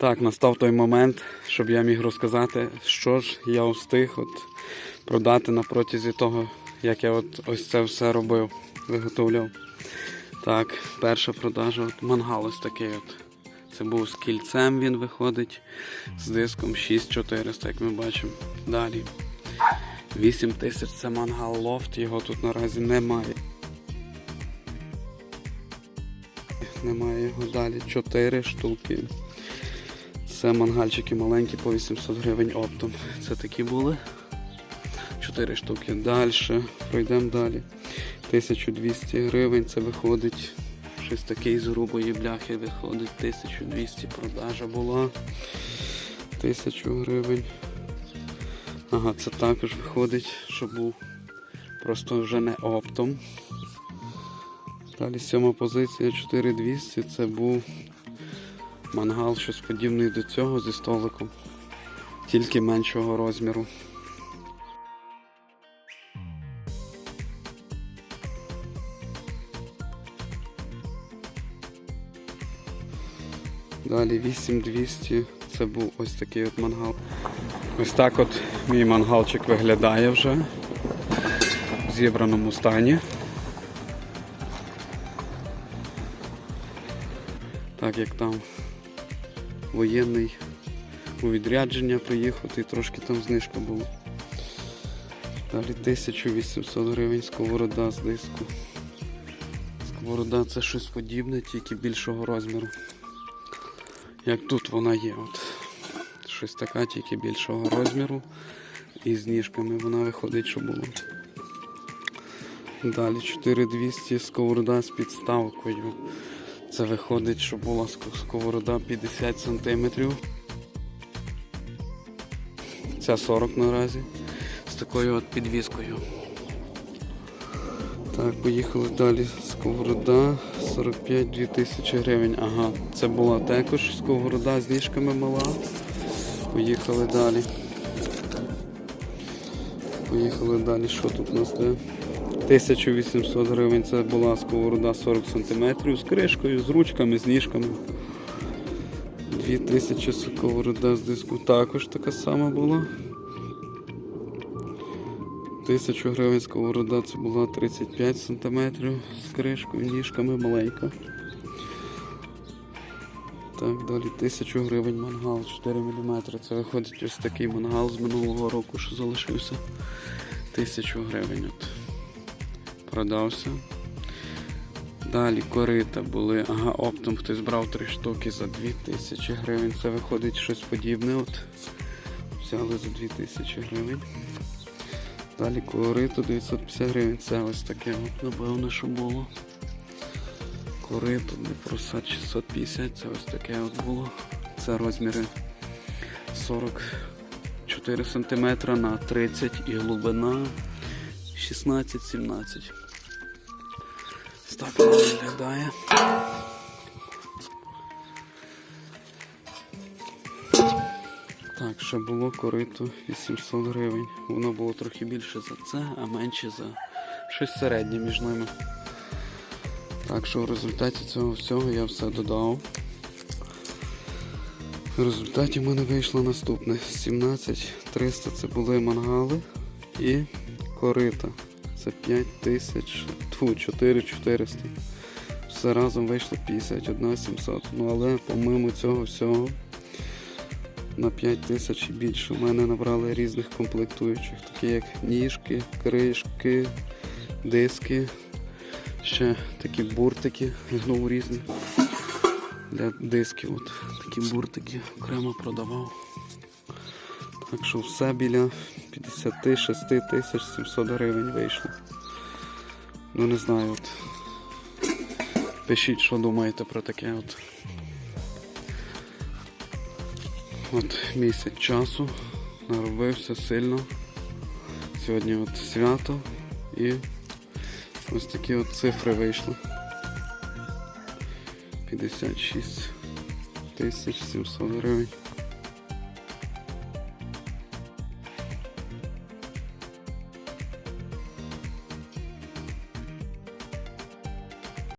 Так, настав той момент, щоб я міг розказати, що ж я встиг от продати на протязі того, як я от ось це все робив, виготовляв. Так, перша продажа, от мангал ось такий от. Це був з кільцем, він виходить, з диском 6400, як ми бачимо. Далі. 8000 це мангал лофт, його тут наразі немає. Немає його далі. 4 штуки. Це мангальчики маленькі по 800 гривень оптом. Це такі були. 4 штуки. Далі. Пройдемо далі. 1200 гривень. Це виходить. Щось такий з грубої бляхи виходить. 1200 продажа була. 1000 гривень. Ага, це також виходить, що був просто вже не оптом. Далі сьома позиція 4200. Це був мангал, щось подібний до цього зі столиком. Тільки меншого розміру. Далі 8200. Це був ось такий от мангал. Ось так от мій мангалчик виглядає вже в зібраному стані. Так як там воєнний у відрядження приїхати, трошки там знижка була. Далі 1800 гривень сковорода з диску. Сковорода це щось подібне, тільки більшого розміру. Як тут вона є. От. Щось така, тільки більшого розміру. І з ніжками вона виходить, що було. Далі 4200 сковорода з підставкою. Це виходить, що була сковорода 50 см. Ця 40 наразі. З такою от підвіскою. Так, поїхали далі. Сковорода 45 2000 гривень. Ага, це була також сковорода з ніжками мала. Поїхали далі. Поїхали далі. Що тут у нас де? 1800 гривень це була сковорода 40 см з кришкою, з ручками, з ніжками. 2000 сковорода з диску також така сама була. 1000 гривень сковорода це була 35 см з кришкою, ніжками маленька. Так, далі 1000 гривень мангал 4 мм. Це виходить ось такий мангал з минулого року, що залишився. 1000 гривень от. Продався. Далі корита були. Ага, оптом хтось брав 3 штуки за 2000 гривень. Це виходить щось подібне. От. Взяли за 2000 гривень. Далі корито 950 гривень. Це ось таке, от, напевно, що було. Корито не просад 650, це ось таке от було. Це розміри 44 см на 30 і глибина 16-17. Ось виглядає. Так, ще було корито 800 гривень. Воно було трохи більше за це, а менше за щось середнє між ними. Так що в результаті цього всього я все додав. В результаті в мене вийшло наступне. 17 300 це були мангали і корита. Це 5 тисяч, тьфу, 4 400. Все разом вийшло 51 700. Ну але помимо цього всього на 5 тисяч і більше. У мене набрали різних комплектуючих, такі як ніжки, кришки, диски, ще такі буртики, гнув різні. Для дисків от такі буртики окремо продавав. Так що все біля 56 тисяч 700 гривень вийшло. Ну не знаю, от. Пишіть, що думаєте про таке от. От місяць часу наробився сильно. Сьогодні от свято і ось такі от цифри вийшли. 56 тисяч 700 гривень.